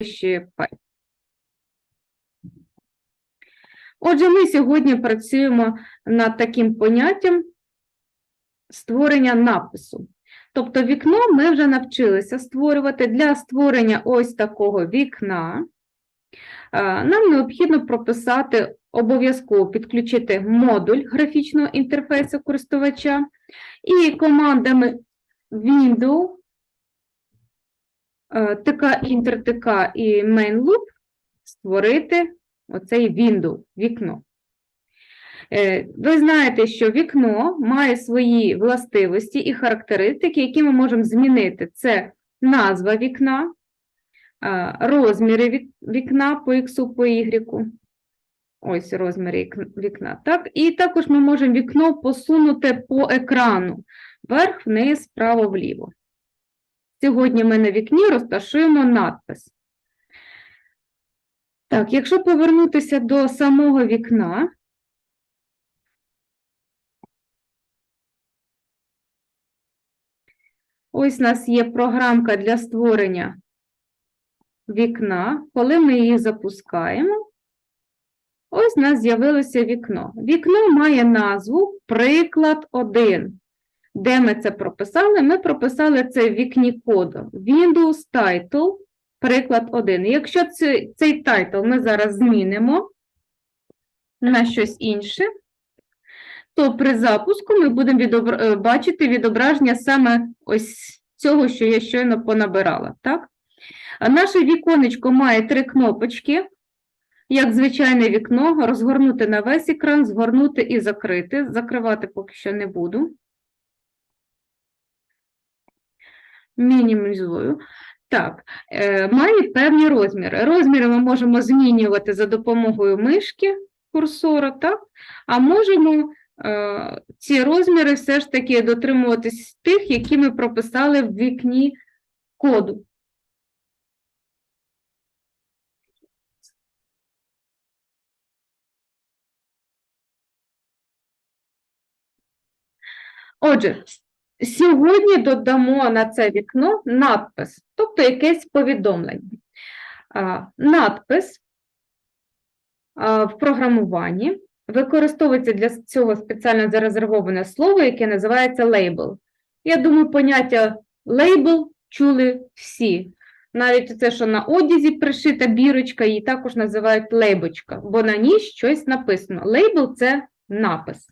середовищі Py. Отже, ми сьогодні працюємо над таким поняттям створення напису. Тобто вікно ми вже навчилися створювати. Для створення ось такого вікна е, нам необхідно прописати, обов'язково підключити модуль графічного інтерфейсу користувача і командами Windows, е, TK, Inter, TK і MainLoop створити оцей Windows, вікно. Е, Ви знаєте, що вікно має свої властивості і характеристики, які ми можемо змінити. Це назва вікна, е, розміри вікна по X, по Y. Ось розміри вікна. Так? І також ми можемо вікно посунути по екрану вверх, вниз, вправо, вліво. Сьогодні ми на вікні розташуємо надпис. Так, якщо повернутися до самого вікна, ось у нас є програмка для створення вікна. Коли ми її запускаємо, ось у нас з'явилося вікно. Вікно має назву Приклад 1. Де ми це прописали? Ми прописали це в вікні коду Windows Title, приклад 1. Якщо цей, тайтл ми зараз змінимо на щось інше, то при запуску ми будемо відобра- е, бачити відображення саме ось цього, що я щойно понабирала. Так? А наше віконечко має три кнопочки. Як звичайне вікно, розгорнути на весь екран, згорнути і закрити. Закривати поки що не буду. Мінімізую. Так, е, має певні розміри. Розміри ми можемо змінювати за допомогою мишки курсора, так? А можемо е, ці розміри все ж таки дотримуватись тих, які ми прописали в вікні коду. Отже, Сьогодні додамо на це вікно надпис, тобто якесь повідомлення. Надпис в програмуванні використовується для цього спеціально зарезервоване слово, яке називається лейбл. Я думаю, поняття лейбл чули всі. Навіть це, що на одязі пришита бірочка, її також називають лейбочка, бо на ній щось написано. Лейбл це напис.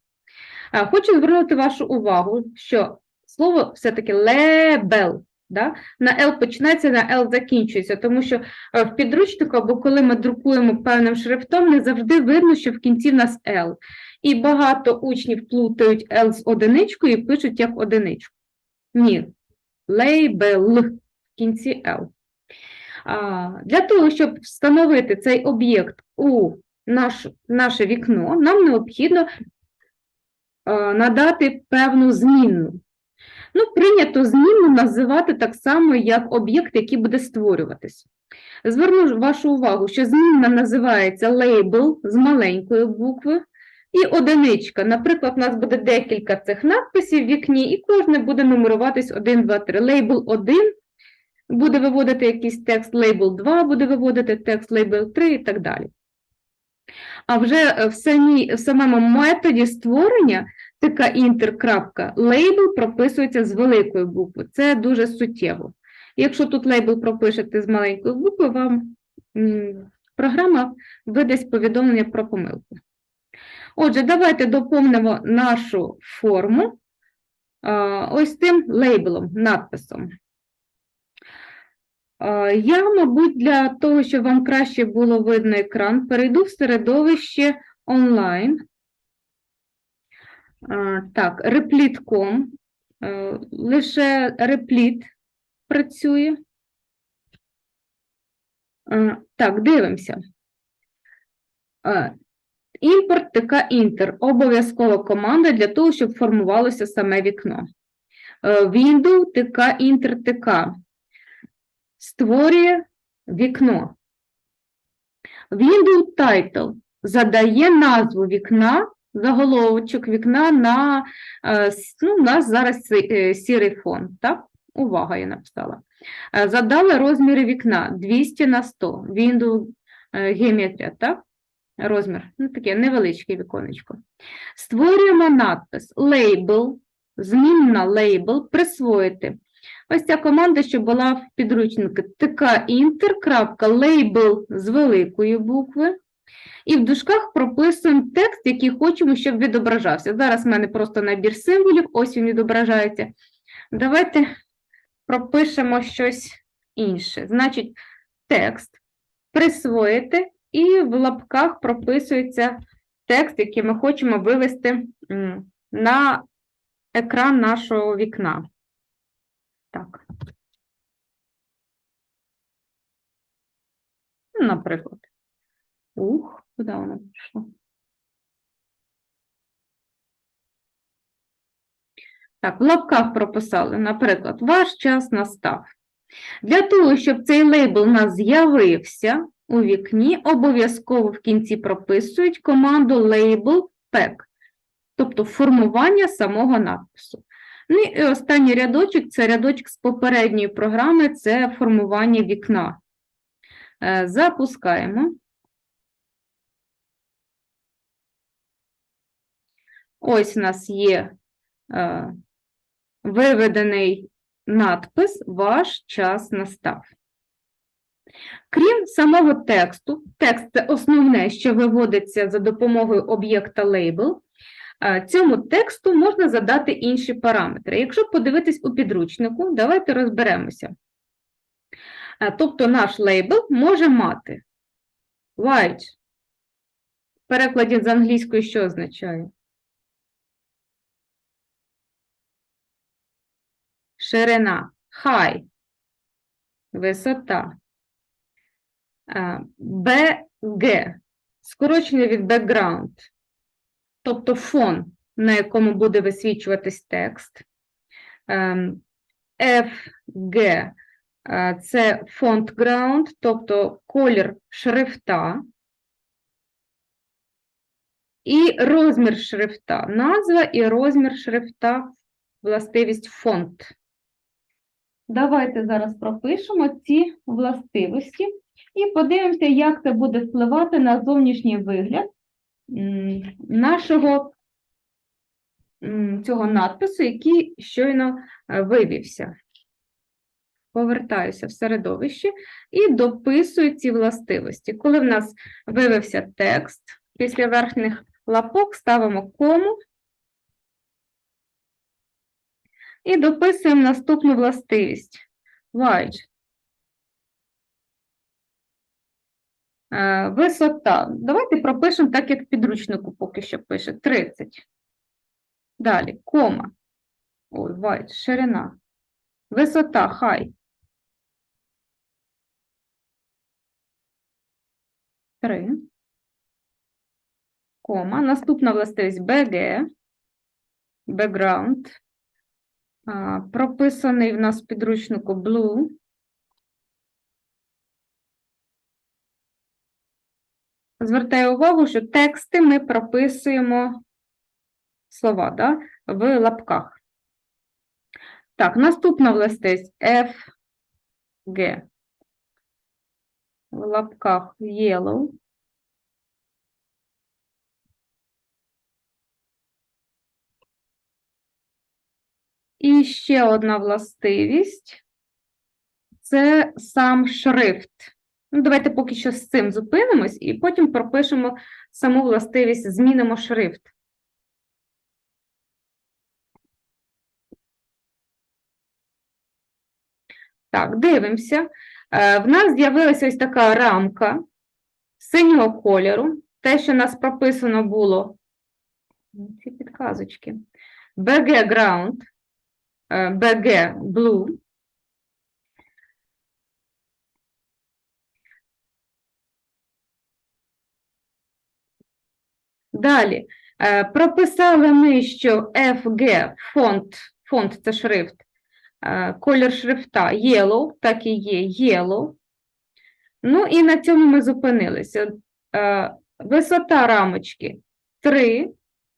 Хочу звернути вашу увагу, що слово все-таки лебел. Да? На L починається, на L закінчується, тому що е, в підручнику або коли ми друкуємо певним шрифтом, не завжди видно, що в кінці в нас L. І багато учнів плутають L з одиничкою і пишуть як одиничку. Ні, лейбел в кінці L. А, Для того, щоб встановити цей об'єкт у наш, наше вікно, нам необхідно е, надати певну змінну. Ну, прийнято зміну називати так само, як об'єкт, який буде створюватись. Зверну вашу увагу, що змінна називається лейбл з маленької букви і одиничка. Наприклад, у нас буде декілька цих надписів в вікні, і кожне буде нумеруватись 1, 2, 3. Лейбл 1 буде виводити якийсь текст, лейбл 2 буде виводити текст, лейбл 3 і так далі. А вже в, самій, в самому методі створення така інтер. Лейбл прописується з великої букви. Це дуже суттєво. Якщо тут лейбл пропишете з маленької букви, вам програма видасть повідомлення про помилку. Отже, давайте доповнимо нашу форму ось тим лейблом, надписом. Я, мабуть, для того, щоб вам краще було видно екран, перейду в середовище онлайн. Так, репліт.com. Е, Лише репліт працює. Так, дивимося. Імпорт ТК Інтер. Обов'язкова команда для того, щоб формувалося саме вікно. Е, Windows ТК Інтер ТК. Створює вікно. Windows Title задає назву вікна заголовочок вікна на, е, ну, у нас зараз е, сірий фон, так? Увага, я написала. Е, Задали розміри вікна 200 на 100. Window е, геометрія, так? Розмір. Ну, таке невеличке віконечко. Створюємо надпис label, змінна label, присвоїти. Ось ця команда, що була в підручнику tkinter.label з великої букви. І в дужках прописуємо текст, який хочемо, щоб відображався. Зараз в мене просто набір символів, ось він відображається. Давайте пропишемо щось інше. Значить, текст присвоїти, і в лапках прописується текст, який ми хочемо вивести на екран нашого вікна. Так. Ну, Наприклад. Ух, куди воно пішло? Так, в лапках прописали, наприклад, ваш час настав. Для того, щоб цей лейбл у нас з'явився у вікні, обов'язково в кінці прописують команду label pack, тобто формування самого надпису. Ну і останній рядочок це рядочок з попередньої програми, це формування вікна. Е, Запускаємо. Ось у нас є е, виведений надпис Ваш час настав. Крім самого тексту, текст це основне, що виводиться за допомогою об'єкта label, е, цьому тексту можна задати інші параметри. Якщо подивитись у підручнику, давайте розберемося. Е, Тобто наш лейбл може мати wide. В перекладі з англійської що означає? Ширина, high, висота. Е, BG, скорочення від background, тобто фон, на якому буде висвічуватись текст. Ем, FG е, це font ground, тобто колір шрифта. І розмір шрифта, назва і розмір шрифта, властивість фонт. Давайте зараз пропишемо ці властивості і подивимося, як це буде впливати на зовнішній вигляд нашого цього надпису, який щойно е, вивівся. Повертаюся в середовище і дописую ці властивості. Коли в нас вивився текст, після верхніх лапок ставимо кому і дописуємо наступну властивість. Wide. Е, Висота. Давайте пропишемо так, як в підручнику поки що пише. 30. Далі, кома. Ой, wide, ширина. Висота, хай. 3. Кома. Наступна властивість BG. Background. Прописаний в нас в підручнику blue. Звертаю увагу, що тексти ми прописуємо слова да, в лапках. Так, наступна властивість FG. В лапках yellow. І ще одна властивість це сам шрифт. Ну, давайте поки що з цим зупинимось і потім пропишемо саму властивість, змінимо шрифт. Так, дивимося. Е, В нас з'явилася ось така рамка синього кольору. Те, що у нас прописано було, ці підказочки. BG BG blue. Далі. е, Прописали ми, що FG фонт, фонт це шрифт, е, колір шрифта yellow, так і є yellow. Ну і на цьому ми зупинилися. Е, Висота рамочки 3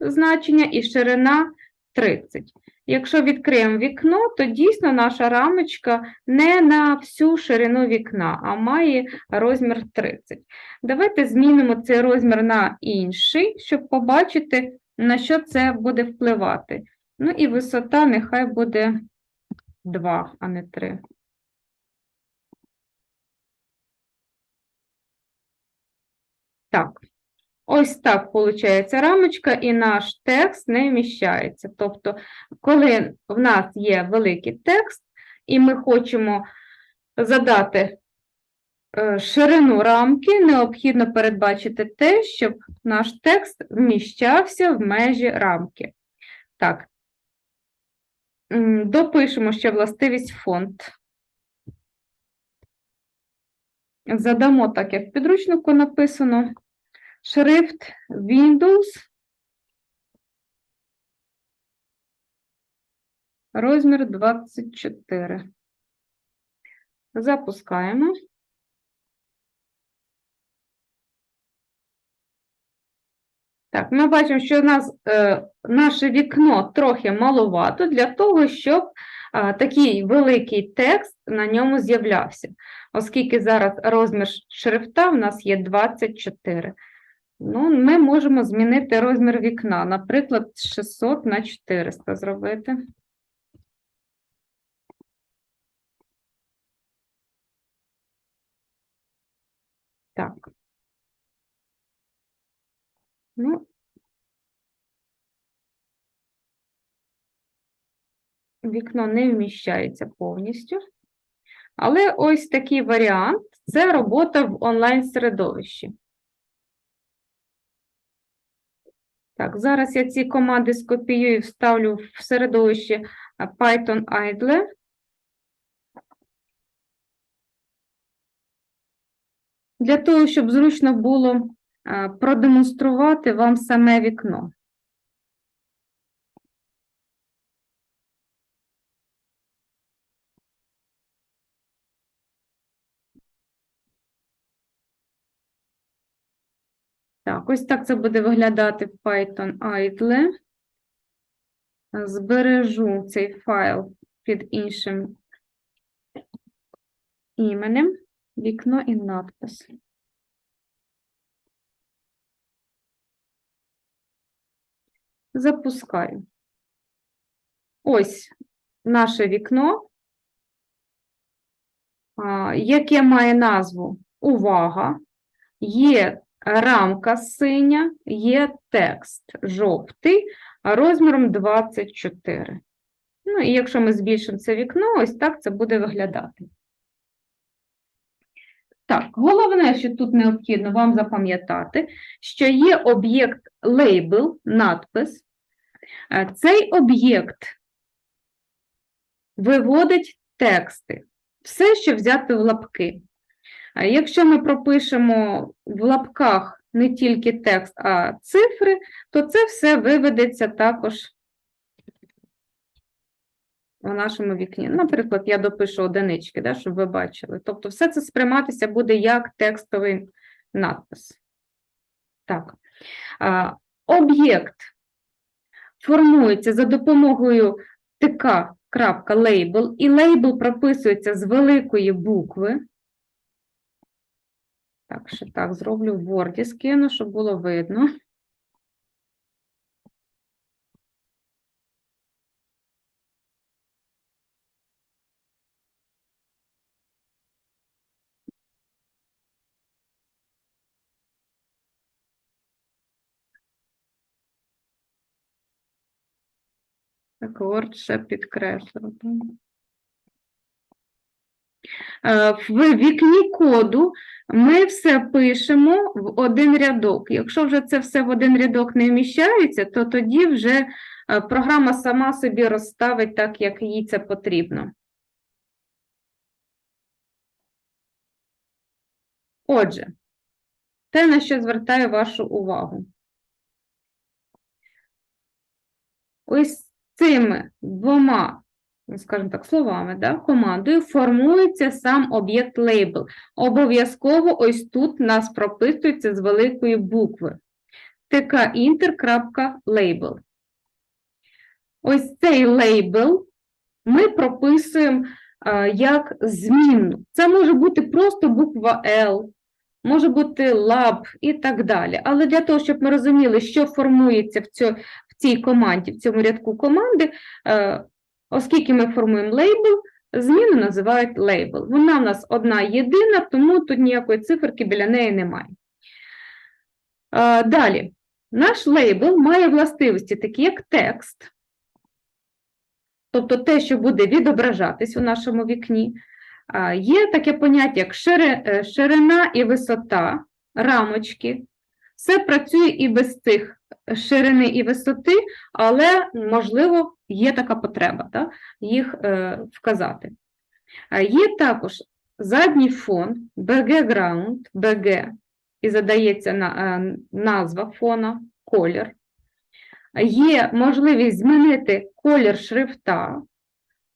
значення і ширина 30. Якщо відкриємо вікно, то дійсно наша рамочка не на всю ширину вікна, а має розмір 30. Давайте змінимо цей розмір на інший, щоб побачити, на що це буде впливати. Ну і висота нехай буде 2, а не 3. Так, ось так виходить рамочка, і наш текст не вміщається. Тобто, коли в нас є великий текст, і ми хочемо задати е, ширину рамки, необхідно передбачити те, щоб наш текст вміщався в межі рамки. Так, допишемо ще властивість фонд. Задамо так, як в підручнику написано. Шрифт Windows. Розмір 24. Запускаємо. Так, ми бачимо, що у нас е, наше вікно трохи маловато для того, щоб е, такий великий текст на ньому з'являвся, оскільки зараз розмір шрифта в нас є 24. Ну, ми можемо змінити розмір вікна, наприклад, 600 на 400 зробити. Так. Ну, вікно не вміщається повністю. Але ось такий варіант це робота в онлайн-середовищі. Так, зараз я ці команди скопіюю і вставлю в середовище Python idle. Для того, щоб зручно було продемонструвати вам саме вікно. Так, ось так це буде виглядати в Python idle. Збережу цей файл під іншим іменем, вікно і надпис. Запускаю. Ось наше вікно, яке має назву Увага. Є рамка синя, є текст жовтий, розміром 24. Ну, і якщо ми збільшимо це вікно, ось так це буде виглядати. Так, головне, що тут необхідно вам запам'ятати, що є об'єкт лейбл, надпис. Е, Цей об'єкт виводить тексти, все, що взяти в лапки. Якщо ми пропишемо в лапках не тільки текст, а цифри, то це все виведеться також в нашому вікні. Наприклад, я допишу одинички, да, щоб ви бачили. Тобто все це сприйматися буде як текстовий надпис. Так. Об'єкт формується за допомогою tk.label, і лейбл прописується з великої букви. Так, ще так зроблю в Word, скину, щоб було видно. Так, Word ще підкреслю. Е, В вікні коду ми все пишемо в один рядок. Якщо вже це все в один рядок не вміщається, то тоді вже е, програма сама собі розставить так, як їй це потрібно. Отже, те, на що звертаю вашу увагу. Ось цими двома, скажімо так, словами, да, командою формується сам об'єкт лейбл. Обов'язково ось тут нас прописується з великої букви. tkinter.label. ось цей лейбл ми прописуємо е, як змінну. Це може бути просто буква L, може бути lab і так далі. Але для того, щоб ми розуміли, що формується в, цій команді, в цьому рядку команди, е, оскільки ми формуємо лейбл, зміну називають лейбл. Вона в нас одна єдина, тому тут ніякої циферки біля неї немає. Далі, наш лейбл має властивості, такі як текст, тобто те, що буде відображатись у нашому вікні. Є таке поняття, як е, ширина і висота, рамочки. Все працює і без цих ширини і висоти, але, можливо, є така потреба да, їх е, вказати. Є також задній фон, background, BG, і задається на, е, назва фона, колір. Є можливість змінити колір шрифта,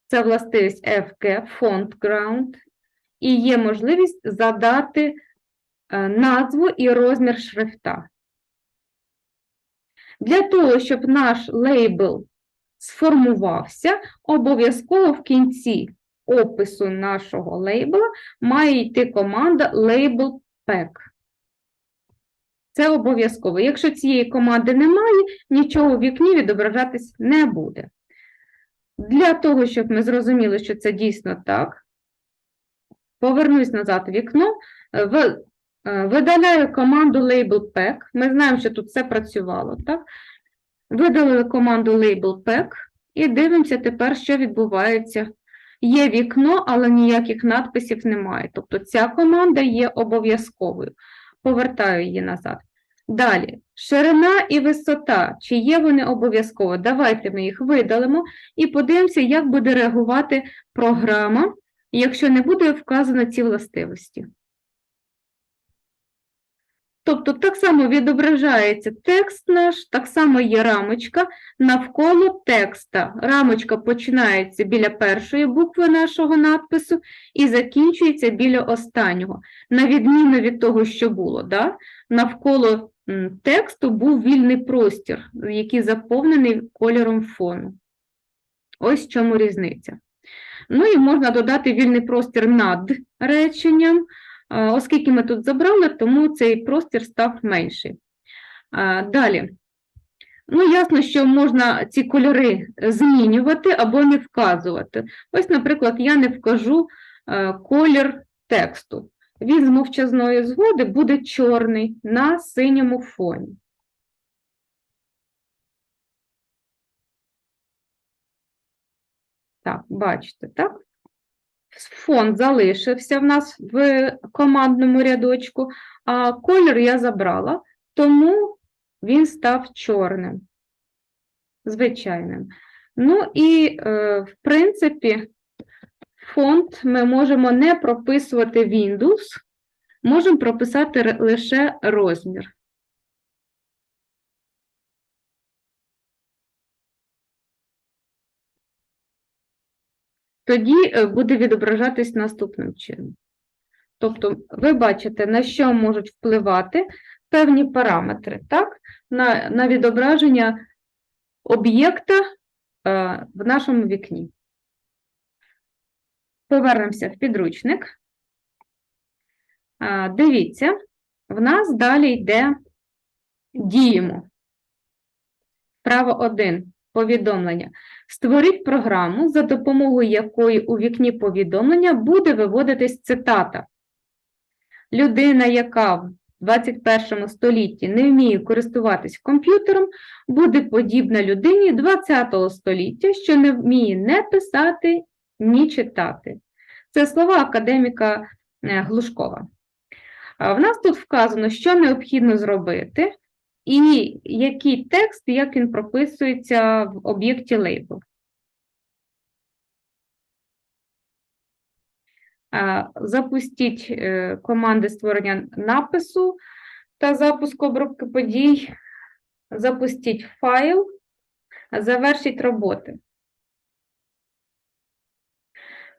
це властивість FG, font ground, і є можливість задати е, назву і розмір шрифта. Для того, щоб наш лейбл сформувався, обов'язково в кінці опису нашого лейбла має йти команда label pack. Це обов'язково. Якщо цієї команди немає, нічого в вікні відображатись не буде. Для того, щоб ми зрозуміли, що це дійсно так, повернусь назад в вікно, е, видаляю команду label pack. Ми знаємо, що тут все працювало, так? Видалили команду label pack і дивимося тепер, що відбувається. Є вікно, але ніяких надписів немає. Тобто ця команда є обов'язковою. Повертаю її назад. Далі, ширина і висота. Чи є вони обов'язково? Давайте ми їх видалимо і подивимося, як буде реагувати програма, якщо не буде вказано ці властивості. Тобто так само відображається текст наш, так само є рамочка навколо текста. Рамочка починається біля першої букви нашого надпису і закінчується біля останнього. На відміну від того, що було, да? навколо тексту був вільний простір, який заповнений кольором фону. Ось в чому різниця. Ну і можна додати вільний простір над реченням. Оскільки ми тут забрали, тому цей простір став менший. Далі. Ну, ясно, що можна ці кольори змінювати або не вказувати. Ось, наприклад, я не вкажу е, колір тексту. Він з мовчазної згоди буде чорний на синьому фоні. Так, бачите, так? Фон залишився в нас в командному рядочку, а колір я забрала, тому він став чорним, звичайним. Ну і, е, в принципі, фонд ми можемо не прописувати Windows, можемо прописати лише розмір. Тоді е, буде відображатись наступним чином. Тобто, ви бачите, на що можуть впливати певні параметри, так? На, на відображення об'єкта е, в нашому вікні. Повернемося в підручник. А, Дивіться, в нас далі йде діємо. Право 1. Повідомлення. Створіть програму, за допомогою якої у вікні повідомлення буде виводитись цитата. Людина, яка в 21 столітті не вміє користуватись комп'ютером, буде подібна людині 20 століття, що не вміє не писати, ні читати. Це слова академіка е, Глушкова. В нас тут вказано, що необхідно зробити, і який текст, як він прописується в об'єкті лейбл. Запустіть е, команди створення напису та запуск обробки подій. Запустіть файл, завершіть роботи.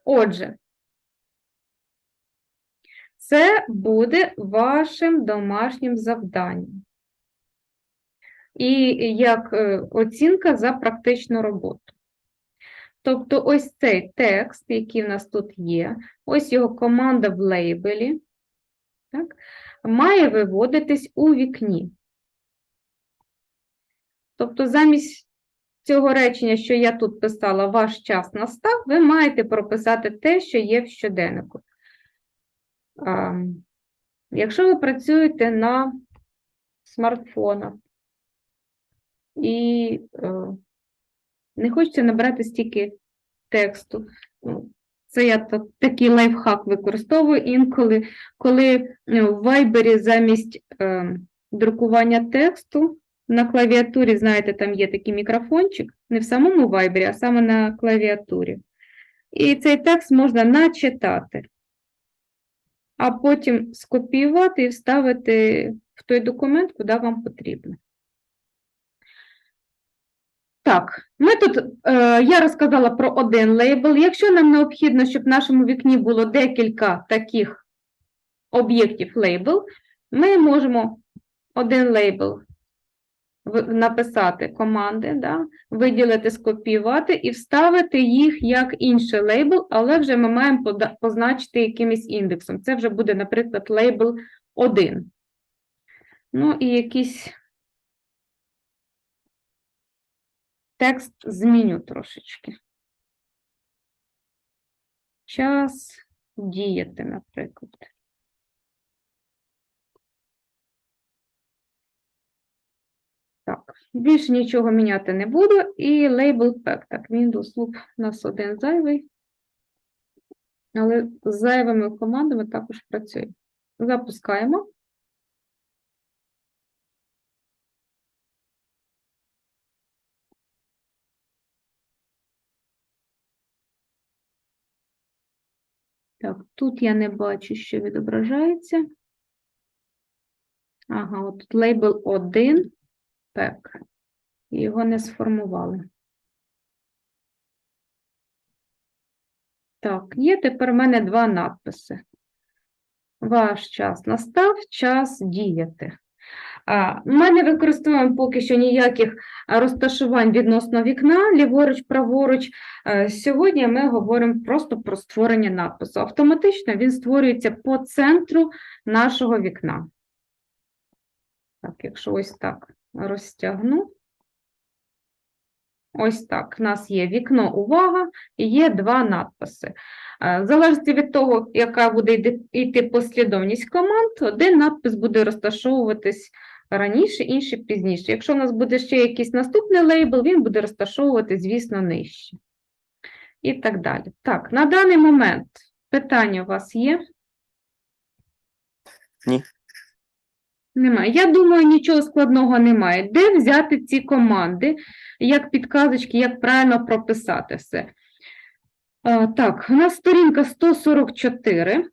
Отже, це буде вашим домашнім завданням. І як е, оцінка за практичну роботу. Тобто ось цей текст, який в нас тут є, ось його команда в лейбелі, так, має виводитись у вікні. Тобто замість цього речення, що я тут писала, ваш час настав, ви маєте прописати те, що є в щоденнику. Якщо ви працюєте на смартфонах і е, не хочете набирати стільки тексту, ну, це я та- такий лайфхак використовую інколи, коли е, в Viber замість е, друкування тексту на клавіатурі, знаєте, там є такий мікрофончик, не в самому Viber, а саме на клавіатурі. І цей текст можна начитати, а потім скопіювати і вставити в той документ, куди вам потрібно. Так, ми тут, е, я розказала про один лейбл. Якщо нам необхідно, щоб в нашому вікні було декілька таких об'єктів лейбл, ми можемо один лейбл написати команди, да, виділити, скопіювати і вставити їх як інший лейбл, але вже ми маємо позначити якимось індексом. Це вже буде, наприклад, лейбл 1. Ну і якийсь текст зміню трошечки. Час діяти, наприклад. Так, більше нічого міняти не буду. І лейбл pack. Так, Windows Loop у нас один зайвий. Але з зайвими командами також працює. Запускаємо. Так, тут я не бачу, що відображається. Ага, от тут лейбл 1 пек. Його не сформували. Так, є тепер в мене два надписи. Ваш час настав, час діяти. Ми не використовуємо поки що ніяких розташувань відносно вікна, ліворуч, праворуч. Е, Сьогодні ми говоримо просто про створення надпису. Автоматично він створюється по центру нашого вікна. Так, якщо ось так розтягну. Ось так. У нас є вікно увага і є два надписи. Е, В залежності від того, яка буде йти послідовність команд, один надпис буде розташовуватись раніше, інший пізніше. Якщо у нас буде ще якийсь наступний лейбл, він буде розташовувати, звісно, нижче. І так далі. Так, на даний момент питання у вас є? Ні. Немає. Я думаю, нічого складного немає. Де взяти ці команди, як підказочки, як правильно прописати все? Так, у нас сторінка 144.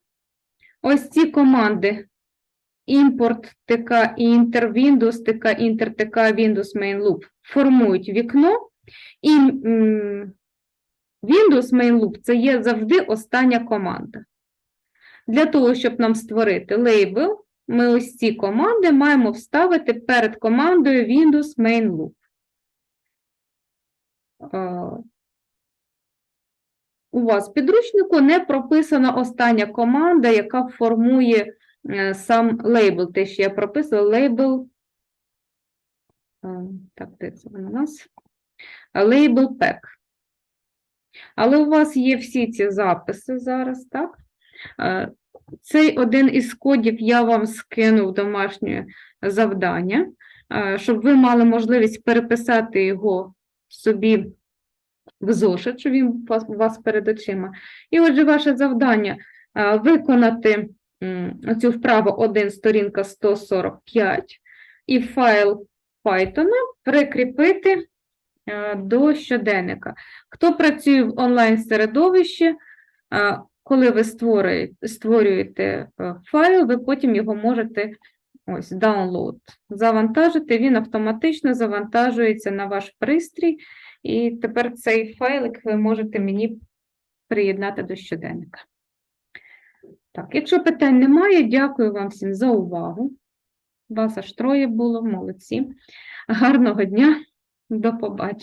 Ось ці команди import tk, inter, windows tk, inter tk, windows main loop формують вікно. І Windows main loop – це є завжди остання команда. Для того, щоб нам створити лейбл, ми ось ці команди маємо вставити перед командою Windows main loop. У вас в підручнику не прописана остання команда, яка формує сам лейбл. Те, що я прописувала, лейбл. е, Так, де це у нас? Лейбл pack. Але у вас є всі ці записи зараз, так? Е, Цей один із кодів я вам скину в домашнє завдання, е, щоб ви мали можливість переписати його собі в зошит, щоб він у вас, перед очима. І отже, ваше завдання е, виконати м, цю вправу 1 сторінка 145 і файл Python прикріпити е, до щоденника. Хто працює в онлайн-середовищі, е, коли ви створюєте, створюєте файл, ви потім його можете ось download завантажити, він автоматично завантажується на ваш пристрій, і тепер цей файлик ви можете мені приєднати до щоденника. Так, якщо питань немає, дякую вам всім за увагу. Вас аж троє було, молодці. Гарного дня, до побачення.